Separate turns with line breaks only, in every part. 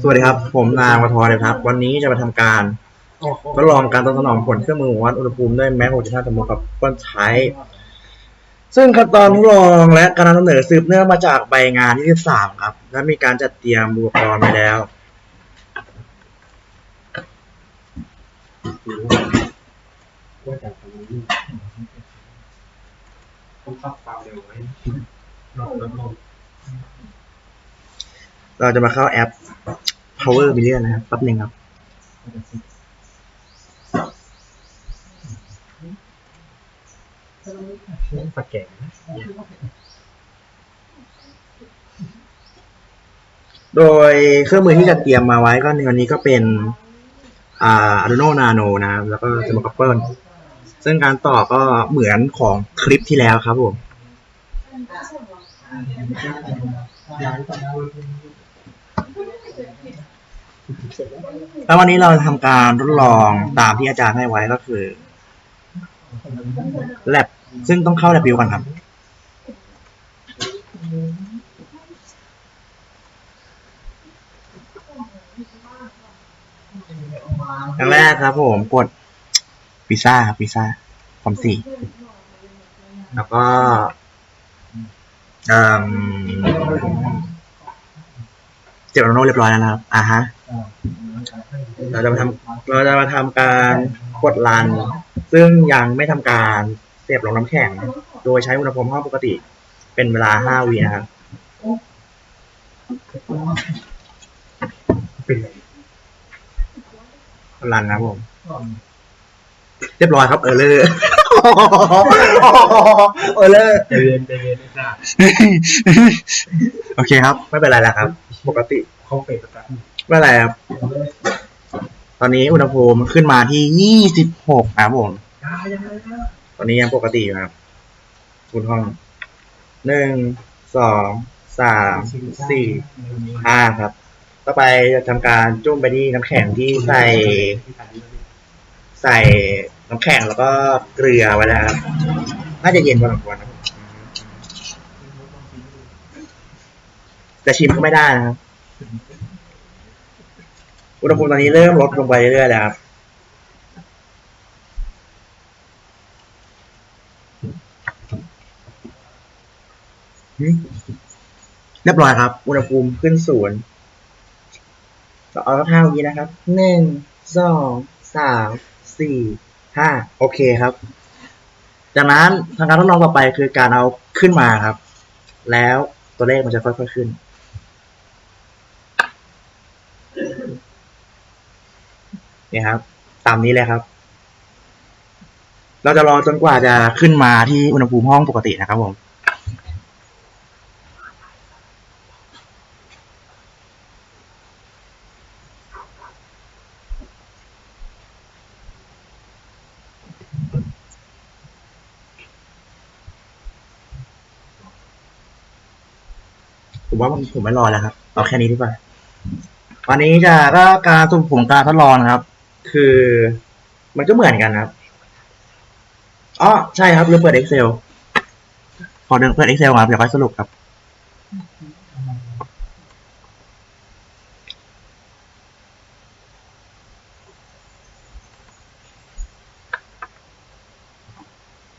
สวัสดีครับ ผมนางวัทรเลยครับ วันนี้จะมาทำการทดลองการตอบสนองผลเครื่องมือวัดอุณหภูมิด้วยแม็กโฮจิท่าตมกับก้อนใช้ ซึ่งขั้นตอนทดลองและการนำเสนอสืบเนื่องมาจากใบงานที่13ครับ และมีการจัดเตรียมอุปกรณ์ไปแล้ว
ว่าจากตรงนี้ต้องปรับความเร็วไว้ลดลดลง
เราจะมาเข้าแอป Power Million นะครับแป๊บหนึงครับ
ปากแก่น
โดยเครื่องมือที่จัดเตรียมมาไว้ก็ในวันนี้ก็เป็นอ่า Arduino Nano นะครับ แล้วก็จะมากับเปิลซึ่งการต่อก็เหมือนของคลิปที่แล้วครับผม
ย้ายไปแล้
แล้ววันนี้เราทำการทดลองตามที่อาจารย์ให้ไว้ก็คือ lab ซึ่งต้องเข้า lab view ก่อนครับ อย่างแรกครับผมกดพิซ่าครับพิซ่าคอมสี่แล้วก็ เอ่อเจ็บโน้ตเรียบร้อยแล้วนะครับอ่าฮะเราจะมาทำเราจะมาทำการกดรัน ซึ่งยังไม่ทำการเสียบลงน้ำแข็ง โดยใช้อุณหภูมิห้องปกติ เป็นเวลาห้าวินะครับ
เป็นไง
รันนะครับผม เรียบร้อยครับ เออเลอร์เออเลอร์
ใจเย็นใจเย็นนะ
โอเคครับ ไม่เป็นไรแล้วครับ ปกติ
เขาเป็นประกัน
ไม่เป็นไรครับ ตอนนี้อุณหภูมิขึ้นมาที่ยี่สิบหกครับผม
ได้ยังไงนะ
ตอนนี้ยังปกติอยู่ครับ คุณห้อง หนึ่ง สอง สาม สี่ ห้าครับ ต่อไปจะทำการจุ่มไปที่น้ำแข็งที่ใส่ ใส่น้ำแข็งแล้วก็เกลือไว้แล้วครับ น่าจะเย็นพอสมควรนะครับ แต่ชิมก็ไม่ได้นะครับอุณหภูมิตอนนี้เริ่มลดลงไปเรื่อยๆแล้วครับเรียบร้อยครับ อุณหภูมิขึ้นศูนย์เราเอาเท่านี้นะครับ หนึ่ง สอง สาม สี่ ห้า โอเคครับ จากนั้นทางการทดลองต่อไปคือการเอาขึ้นมาครับ แล้วตัวเลขมันจะค่อยๆขึ้น นี่ครับ ตามนี้เลยครับ เราจะรอจนกว่าจะขึ้นมาที่อุณหภูมิห้องปกตินะครับผมผมว่าผมไม่รอแล้วครับ เอาแค่นี้ดีกว่า วันนี้จะก็การสุ่มผงการทดลองนะครับ คือมันก็เหมือนกันครับอ๋อใช่ครับลืมเปิด Excel ขอเดินเปิด Excel ครับเดี๋ยวค่อยสรุปครับ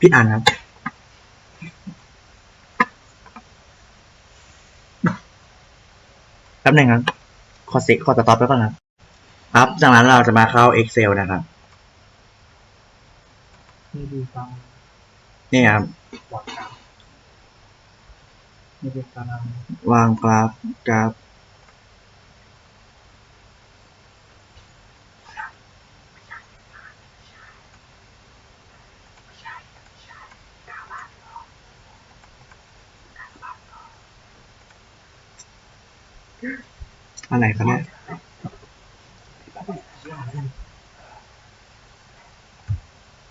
ผิดอ่านครับแป๊บหนึงครับขอเซ็กขอสต็อปไว้ก่อนครับ ครับจากนั้นเราจะมาเข้า Excel นะครับ
นี่ดูฟัง
นี่ครับ
หวังครับนี่เป็นการ
วางกราฟกราฟอะไรครับเนี่ย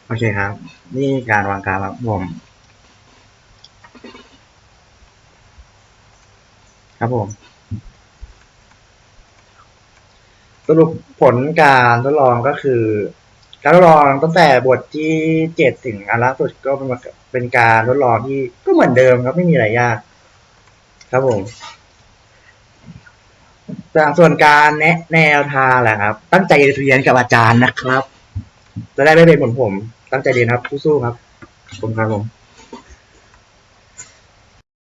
โอเคครับ นี่การวางกราฟครับผม ครับผม สรุปผลการทดลองก็คือ การทดลองตั้งแต่บทที่เจ็ดถึงอันล่าสุดก็เป็นเป็นการทดลองที่ก็เหมือนเดิมครับไม่มีอะไรยาก ครับผม ส่วนการแนะแนวทางแหละครับ ตั้งใจเรียนกับอาจารย์นะครับ จะได้ไม่เป็นเหมือนผม ตั้งใจเรียนครับสู้ๆครับขอบคุณครับผม